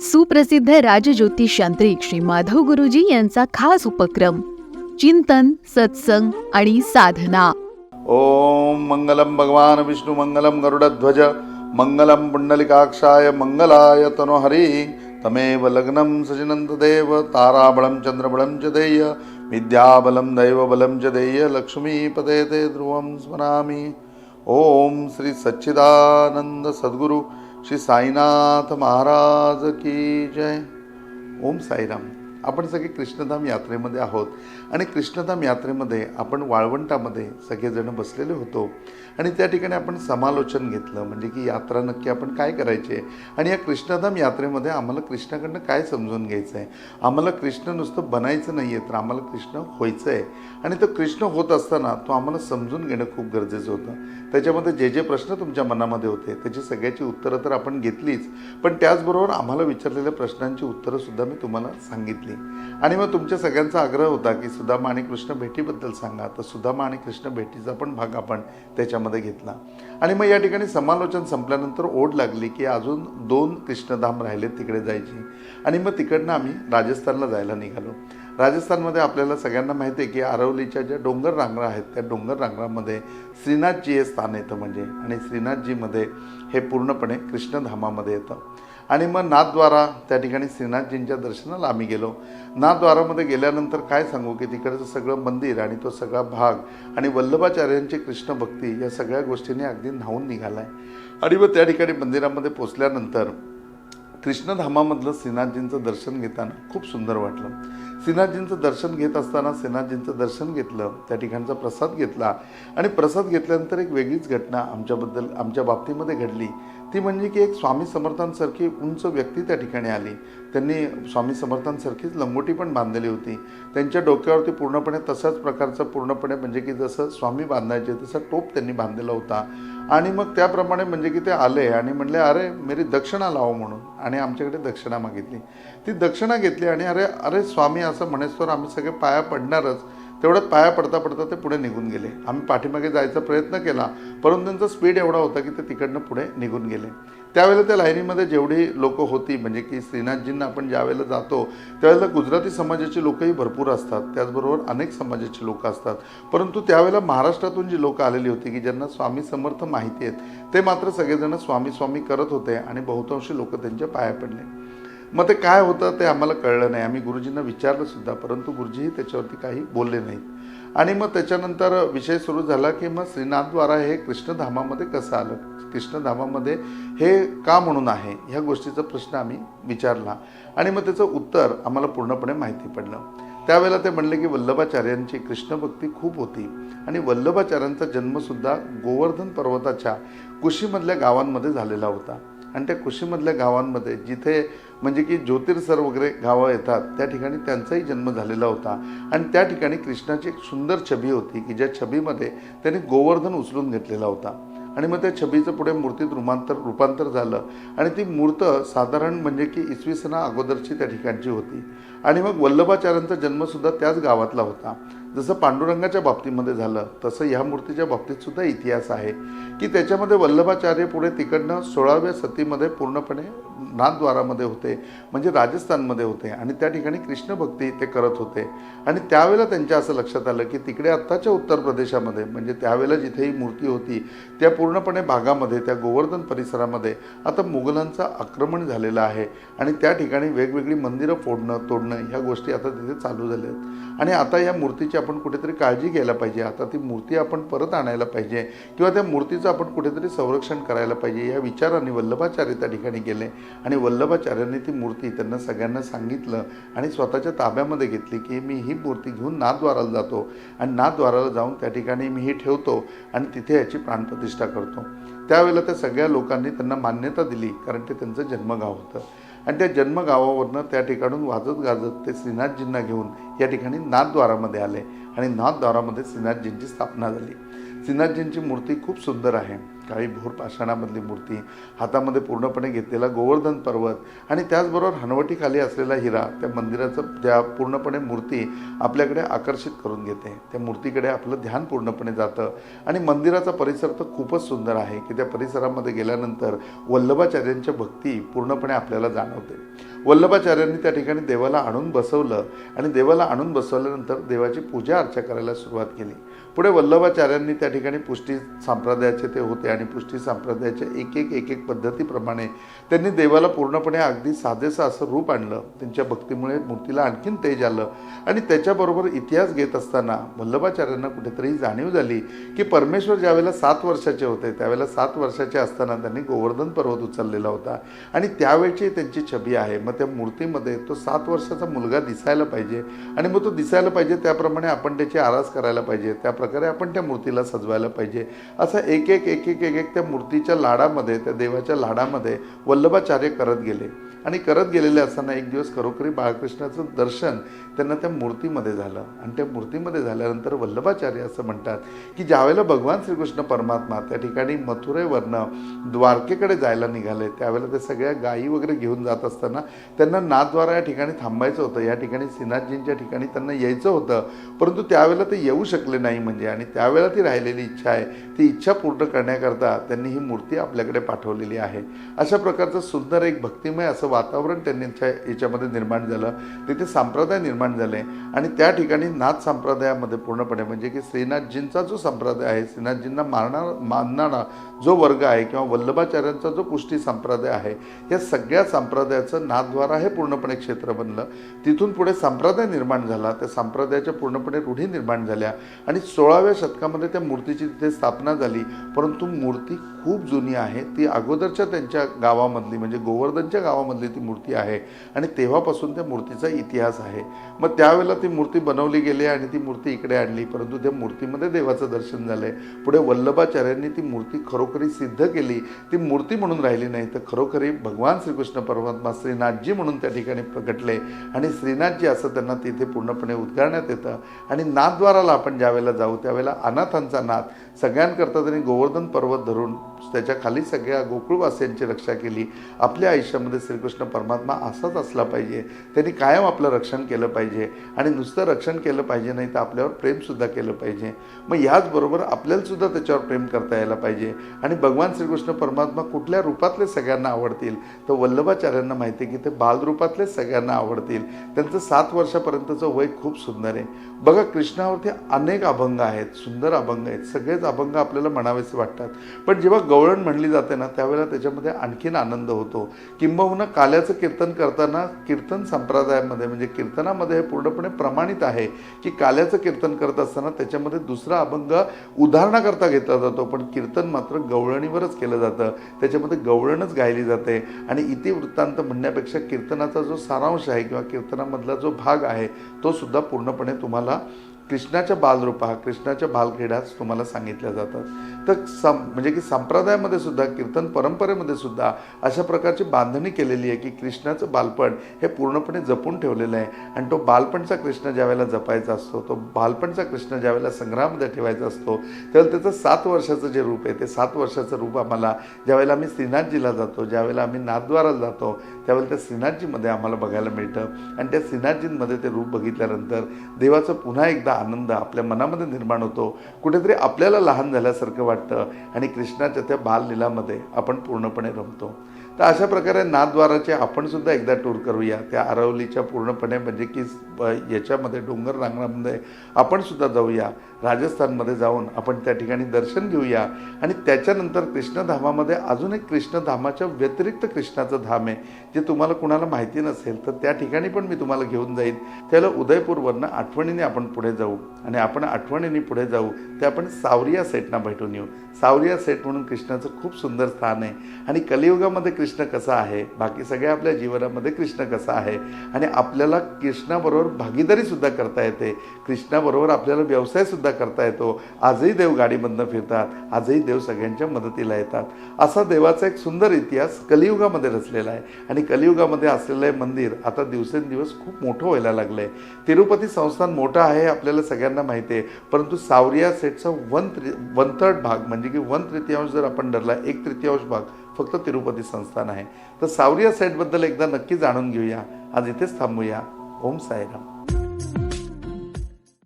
सुप्रसिद्ध राजज्योतिष यांत्रिक श्री माधव गुरुजी यांचा खास उपक्रम चिंतन सत्संग आणि साधना. ओम मंगलम भगवान विष्णू मंगलम गरुडध्वज मंगलम पुंडलिकाक्षाय मंगलाय तनोहरी तमेव लग्नं सजनंत देव ताराबळम चंद्रबळम च देय विद्याबलं दैवबलं च देय लक्ष्मीपते ते ध्रुवं स्मरामि. ओम श्री सच्चिदानंद सद्गुरु श्री साईनाथ महाराज की जय. ओम साईराम. आपण सगळे कृष्णधाम यात्रेमध्ये आहोत. आणि कृष्णधाम यात्रेमध्ये आपण वाळवंटामध्ये सगळेजण बसलेले होतो. आणि त्या ठिकाणी आपण समालोचन घेतलं म्हणजे की यात्रा नक्की आपण काय करायचे? आणि या कृष्णधाम यात्रेमध्ये आम्हाला कृष्णाकडनं काय समजून घ्यायचं आहे आम्हाला कृष्ण नुसतं बनायचं नाही आहे तर आम्हाला कृष्ण व्हायचं आहे आणि तो कृष्ण होत असताना तो आम्हाला समजून घेणं खूप गरजेचं होतं. त्याच्यामध्ये जे जे प्रश्न तुमच्या मनामध्ये होते त्याची सगळ्याची उत्तरं तर आपण घेतलीच. पण त्याचबरोबर आम्हाला विचारलेल्या प्रश्नांची उत्तरंसुद्धा मी तुम्हाला सांगितली. आणि मग तुमच्या सगळ्यांचा आग्रह होता की सुदामा आणि कृष्ण भेटीबद्दल सांगा. तर सुदामा आणि कृष्ण भेटीचा पण भाग आपण त्याच्यामध्ये घेतला. आणि मग या ठिकाणी समालोचन संपल्यानंतर ओढ लागली की अजून दोन कृष्णधाम राहिले तिकडे जायची. आणि मग तिकडनं आम्ही राजस्थानला जायला निघालो. राजस्थानमध्ये आपल्याला सगळ्यांना माहिती आहे की आरवलीच्या ज्या डोंगर रांगरा आहेत त्या डोंगर रांगरामध्ये श्रीनाथजी हे स्थान येतं म्हणजे. आणि श्रीनाथजीमध्ये हे पूर्णपणे कृष्णधामामध्ये येतं. आणि मग नाथद्वारा त्या ठिकाणी श्रीनाथजींच्या दर्शनाला आम्ही गेलो. नाथद्वारामध्ये गेल्यानंतर काय सांगू की तिकडचं सगळं मंदिर आणि तो सगळा भाग आणि वल्लभाचार्यांची कृष्ण भक्ती या सगळ्या गोष्टींनी अगदी न्हावून निघाला आहे आणि मग त्या ठिकाणी मंदिरामध्ये पोचल्यानंतर कृष्णधामामधलं श्रीनाथजींचं दर्शन घेताना खूप सुंदर वाटलं. श्रीनाथजींचं दर्शन घेत असताना श्रीनाथजींचं दर्शन घेतलं त्या ठिकाणचा प्रसाद घेतला आणि प्रसाद घेतल्यानंतर एक वेगळीच घटना आमच्याबद्दल आमच्या बाबतीमध्ये घडली. ती म्हणजे की एक स्वामी समर्थांसारखी उंच व्यक्ती त्या ठिकाणी आली. त्यांनी स्वामी समर्थांसारखीच लंगोटी पण बांधलेली होती. त्यांच्या डोक्यावरती पूर्णपणे तसाच प्रकारचं पूर्णपणे म्हणजे की जसं स्वामी बांधायचे तसा टोप त्यांनी बांधलेला होता. आणि मग त्याप्रमाणे म्हणजे की ते आले आणि म्हणले अरे मेरी दक्षिणा लावा म्हणून. आणि आमच्याकडे दक्षिणा मागितली. ती दक्षिणा घेतली आणि अरे अरे स्वामी असं म्हणेस्तोवर आम्ही सगळे पाया पडणारच. तेवढ्यात पाया पडता पडता ते पुढे निघून गेले. आम्ही पाठीमागे जायचा प्रयत्न केला परंतु त्यांचा स्पीड एवढा होता की ते तिकडनं पुढे निघून गेले. त्यावेळेला त्या लाईनीमध्ये जेवढी लोकं होती म्हणजे की श्रीनाथजींना आपण ज्यावेळेला जातो त्यावेळेला गुजराती समाजाची लोकंही भरपूर असतात. त्याचबरोबर अनेक समाजाची लोक असतात. परंतु त्यावेळेला महाराष्ट्रातून जी लोकं आलेली होती की ज्यांना स्वामी समर्थ माहिती आहेत ते मात्र सगळेजण स्वामी स्वामी करत होते आणि बहुतांशी लोक त्यांच्या पाया पडले. मग ते काय होतं ते आम्हाला कळलं नाही. आम्ही गुरुजींना विचारलं सुद्धा परंतु गुरुजीही त्याच्यावरती काही बोलले नाहीत. आणि मग त्याच्यानंतर विषय सुरू झाला की मग श्रीनाथद्वारा हे कृष्णधामामध्ये कसं आलं? कृष्णधामामध्ये हे का म्हणून आहे? ह्या गोष्टीचा प्रश्न आम्ही विचारला. आणि मग त्याचं उत्तर आम्हाला पूर्णपणे माहिती पडलं. त्यावेळेला ते म्हणले की वल्लभाचार्यांची कृष्णभक्ती खूप होती. आणि वल्लभाचार्यांचा जन्मसुद्धा गोवर्धन पर्वताच्या कुशीमधल्या गावांमध्ये झालेला होता. आणि त्या कुशीमधल्या गावांमध्ये जिथे म्हणजे की ज्योतिर्सर वगैरे गावं येतात त्या ठिकाणी त्यांचाही जन्म झालेला होता. आणि त्या ठिकाणी कृष्णाची एक सुंदर छबी होती की ज्या छबीमध्ये त्यांनी गोवर्धन उचलून घेतलेला होता. आणि मग त्या छबीचं पुढे मूर्तीत रूपांतर रूपांतर झालं. आणि ती मूर्त साधारण म्हणजे की इसवी सना अगोदरची त्या ठिकाणची होती. आणि मग वल्लभाचार्यांचा जन्मसुद्धा त्याच गावातला होता. जसं पांडुरंगाच्या बाबतीमध्ये झालं तसं ह्या मूर्तीच्या बाबतीत सुद्धा इतिहास आहे की त्याच्यामध्ये वल्लभाचार्य पुढे तिकडनं सोळाव्या सतीमध्ये पूर्णपणे नाथद्वारामध्ये होते म्हणजे राजस्थानमध्ये होते आणि त्या ठिकाणी कृष्णभक्ती ते करत होते. आणि त्यावेळेला त्यांच्या असं लक्षात आलं की तिकडे आत्ताच्या उत्तर प्रदेशामध्ये म्हणजे त्यावेळेला जिथे ही मूर्ती होती त्या पूर्णपणे भागामध्ये त्या गोवर्धन परिसरामध्ये आता मुघलांचं आक्रमण झालेलं आहे. आणि त्या ठिकाणी वेगवेगळी मंदिरं फोडणं तोडणं ह्या गोष्टी आता तिथे चालू झाल्या आहेत आणि आता या मूर्तीच्या मूर्तीची आपण कुठेतरी काळजी घ्यायला पाहिजे. आता ती मूर्ती आपण परत आणायला पाहिजे किंवा त्या मूर्तीचं आपण कुठेतरी संरक्षण करायला पाहिजे या विचाराने वल्लभाचार्य त्या ठिकाणी गेले. आणि वल्लभाचार्यांनी ती मूर्ती त्यांना सगळ्यांना सांगितलं आणि स्वतःच्या ताब्यामध्ये घेतली की मी ही मूर्ती घेऊन नाथद्वाराला जातो आणि नाथद्वाराला जाऊन त्या ठिकाणी मी ही ठेवतो आणि तिथे याची प्राणप्रतिष्ठा करतो. त्यावेळेला त्या सगळ्या लोकांनी त्यांना मान्यता दिली कारण ते त्यांचं जन्मगाव होतं. आणि त्या जन्मगावावरनं त्या ठिकाणून वाजत गाजत ते श्रीनाथजींना घेऊन या ठिकाणी नाथद्वारामध्ये आले. आणि नाथद्वारामध्ये श्रीनाथजींची स्थापना झाली. श्रीनाथजींची मूर्ती खूप सुंदर आहे. काही भोर पाषाणामधली मूर्ती हातामध्ये पूर्णपणे घेतलेला गोवर्धन पर्वत आणि त्याचबरोबर हनवटीखाली असलेला हिरा त्या मंदिराचं त्या पूर्णपणे मूर्ती आपल्याकडे आकर्षित करून घेते. त्या मूर्तीकडे आपलं ध्यान पूर्णपणे जातं आणि मंदिराचा परिसर तर खूपच सुंदर आहे की त्या परिसरामध्ये गेल्यानंतर वल्लभाचार्यांच्या भक्ती पूर्णपणे आपल्याला जाणवते. वल्लभाचार्यांनी त्या ठिकाणी देवाला आणून बसवलं आणि देवाला आणून बसवल्यानंतर देवाची पूजा अर्चा करायला सुरुवात केली. पुढे वल्लभाचार्यांनी त्या ठिकाणी पुष्टी संप्रदायाचे ते होते आणि पुष्टी संप्रदायाच्या एक एक एक एक पद्धतीप्रमाणे त्यांनी देवाला पूर्णपणे अगदी साधेसं असं रूप आणलं. त्यांच्या भक्तीमुळे मूर्तीला आणखीन तेज आलं. आणि त्याच्याबरोबर इतिहास घेत असताना वल्लभाचार्यांना कुठेतरी जाणीव झाली की परमेश्वर ज्यावेळेला सात वर्षाचे होते त्यावेळेला सात वर्षाचे असताना त्यांनी गोवर्धन पर्वत उचललेला होता. आणि त्यावेळची त्यांची छबी आहे. मग त्या मूर्तीमध्ये तो सात वर्षाचा मुलगा दिसायला पाहिजे. आणि मग तो दिसायला पाहिजे त्याप्रमाणे आपण त्याची आरास करायला पाहिजे. त्या प्रकारे आपण त्या मूर्तीला सजवायला पाहिजे. असं एक एक एक एक एक एक त्या मूर्तीच्या लाडामध्ये त्या देवाच्या लाडामध्ये वल्लभाचार्य करत गेले. आणि करत गेलेले असताना एक दिवस खरोखरी बाळकृष्णाचं दर्शन त्यांना त्या मूर्तीमध्ये झालं. आणि त्या मूर्तीमध्ये झाल्यानंतर वल्लभाचार्य असं म्हणतात की ज्यावेळेला भगवान श्रीकृष्ण परमात्मा त्या ठिकाणी मथुरेवरनं द्वारकेकडे जायला निघाले त्यावेळेला ते सगळ्या गायी वगैरे घेऊन जात असताना त्यांना नाथद्वारा या ठिकाणी थांबायचं होतं. या ठिकाणी श्रीनाथजींच्या ठिकाणी त्यांना यायचं होतं. परंतु त्यावेळेला ते येऊ शकले नाही म्हणजे. आणि त्यावेळेला ती राहिलेली इच्छा आहे. ती इच्छा पूर्ण करण्याकरता त्यांनी ही मूर्ती आपल्याकडे पाठवलेली आहे. अशा प्रकारचं सुंदर एक भक्तिमय असं वातावरण त्यांनी त्या याच्यामध्ये निर्माण झालं. तिथे संप्रदाय निर्माण झाले. आणि त्या ठिकाणी नाथ संप्रदायामध्ये पूर्णपणे म्हणजे की श्रीनाथजींचा जो संप्रदाय आहे श्रीनाथजींना मारणार मानणारा जो वर्ग आहे किंवा वल्लभाचार्यांचा जो पुष्टी संप्रदाय आहे या सगळ्या संप्रदायाचं नाथद्वारा हे पूर्णपणे क्षेत्र बनलं. तिथून पुढे संप्रदाय निर्माण झाला. त्या संप्रदायाच्या पूर्णपणे रूढी निर्माण झाल्या. आणि सोळाव्या शतकामध्ये त्या मूर्तीची तिथे स्थापना झाली. परंतु मूर्ती खूप जुनी आहे. ती अगोदरच्या त्यांच्या गावामधली म्हणजे गोवर्धनच्या गावामधली ती मूर्ती आहे. आणि तेव्हापासून त्या मूर्तीचा इतिहास आहे. मग त्यावेळेला ती मूर्ती बनवली गेली आणि ती मूर्ती इकडे आणली. परंतु त्या मूर्तीमध्ये देवाचं दर्शन झालंय. पुढे वल्लभाचार्यांनी ती मूर्ती खरोखरी सिद्ध केली. ती मूर्ती म्हणून राहिली नाही तर खरोखरी भगवान श्रीकृष्ण परमात्मा श्रीनाथजी म्हणून त्या ठिकाणी प्रगटले आणि श्रीनाथजी असं त्यांना तिथे पूर्णपणे उद्गारण्यात येतं. आणि नाथद्वाराला आपण ज्यावेळेला जाऊ त्यावेळेला अनाथांचा नाथ. सगळ्यांकरता त्यांनी गोवर्धन पर्वत धरून त्याच्याखाली सगळ्या गोकुळवासियांची रक्षा केली. आपल्या आयुष्यामध्ये श्रीकृष्ण परमात्मा असाच असला पाहिजे. त्यांनी कायम आपलं रक्षण केलं पाहिजे. आणि नुसतं रक्षण केलं पाहिजे नाही तर आपल्यावर प्रेमसुद्धा केलं पाहिजे. मग याचबरोबर आपल्यालासुद्धा त्याच्यावर प्रेम करता यायला पाहिजे. आणि भगवान श्रीकृष्ण परमात्मा कुठल्या रूपातले सगळ्यांना आवडतील? तर वल्लभाचार्यांना माहिती आहे की ते बालरूपातले सगळ्यांना आवडतील. त्यांचं सात वर्षापर्यंतचं वय खूप सुंदर आहे. बघा कृष्णावरती अनेक अभंग आहेत. सुंदर अभंग आहेत. सगळेच अभंग आपल्याला म्हणावेसे वाटतात. पण जेव्हा गवळण म्हणली जाते ना त्यावेळेला त्याच्यामध्ये आणखीन आनंद होतो. किंबहुना काल्याचं कीर्तन करताना कीर्तन संप्रदायामध्ये म्हणजे कीर्तनामध्ये हे पूर्णपणे प्रमाणित आहे की काल्याचं कीर्तन करत असताना त्याच्यामध्ये दुसरा अभंग उदाहरणाकरता घेतला जातो पण कीर्तन मात्र गवळणीवरच केलं जातं. त्याच्यामध्ये गवळणच गायली जाते. आणि इतिवृत्तांत म्हणण्यापेक्षा कीर्तनाचा जो सारांश आहे किंवा कीर्तनामधला जो भाग आहे तो सुद्धा पूर्णपणे तुम्हाला कृष्णाच्या बालरूपा कृष्णाच्या बालक्रीडाच तुम्हाला सांगितल्या जातात. तर सं म्हणजे की संप्रदायामध्ये सुद्धा कीर्तन परंपरेमध्ये सुद्धा अशा प्रकारची बांधणी केलेली आहे की कृष्णाचं बालपण हे पूर्णपणे जपून ठेवलेलं आहे. आणि तो बालपणचा कृष्ण ज्यावेळेला जपायचा असतो तो बालपणचा कृष्ण ज्यावेळेला संग्रहामध्ये ठेवायचा असतो त्यावेळेला त्याचं सात वर्षाचं जे रूप आहे ते सात वर्षाचं रूप आम्हाला ज्यावेळेला आम्ही श्रीनाथजीला जातो ज्यावेळेला आम्ही नाथद्वाराला जातो त्यावेळेला त्या श्रीनाथजीमध्ये आम्हाला बघायला मिळतं. आणि त्या श्रीनाथजींमध्ये ते रूप बघितल्यानंतर देवाचं पुन्हा एकदा आनंद आपल्या मनामध्ये निर्माण होतो. कुठेतरी आपल्याला लहान झाल्यासारखं वाटतं आणि कृष्णाच्या त्या बाललीलामध्ये आपण पूर्णपणे रमतो. तर अशा प्रकारे नाथद्वाराचे आपणसुद्धा एकदा टूर करूया. त्या आरवलीच्या पूर्णपणे म्हणजे की याच्यामध्ये डोंगर रांगणामध्ये आपणसुद्धा जाऊया. राजस्थानमध्ये जाऊन आपण त्या ठिकाणी दर्शन घेऊया. आणि त्याच्यानंतर कृष्णधामामध्ये अजून एक कृष्णधामाच्या व्यतिरिक्त कृष्णाचं धाम आहे जे तुम्हाला कुणाला माहिती नसेल तर त्या ठिकाणी पण मी तुम्हाला घेऊन जाईन. त्याला उदयपूरवरनं आठवणीने आपण पुढे जाऊ. आणि आपण आठवणीने पुढे जाऊ ते आपण सावरिया सेटना भेटून येऊ. सावरिया सेट म्हणून कृष्णाचं खूप सुंदर स्थान आहे. आणि कलियुगामध्ये कृष्ण कसा आहे बाकी सगळ्या आपल्या जीवनामध्ये कृष्ण कसा आहे आणि आपल्याला कृष्णाबरोबर भागीदारीसुद्धा करता येते. कृष्णाबरोबर आपल्याला व्यवसायसुद्धा सुद्धा करता येतो. आजही देव गाडीमधनं फिरतात आजही देव सगळ्यांच्या मदतीला येतात. असा देवाचा एक सुंदर इतिहास कलियुगामध्ये रचलेला आहे. आणि कलियुगामध्ये असलेलं हे मंदिर आता दिवसेंदिवस खूप मोठं व्हायला लागलं आहे तिरुपती संस्थान मोठं आहे आपल्याला सगळ्यांना माहिती आहे. परंतु सावरिया सेटचा वन त्रि वन थर्ड भाग म्हणजे की वन तृतीयांश जर आपण धरला एक तृतीयांश भाग फक्त तिरुपती संस्थान आहे. तर सावरिया सेटबद्दल एकदा नक्की जाणून घेऊया. आज इथेच थांबूया. ओम साईराम.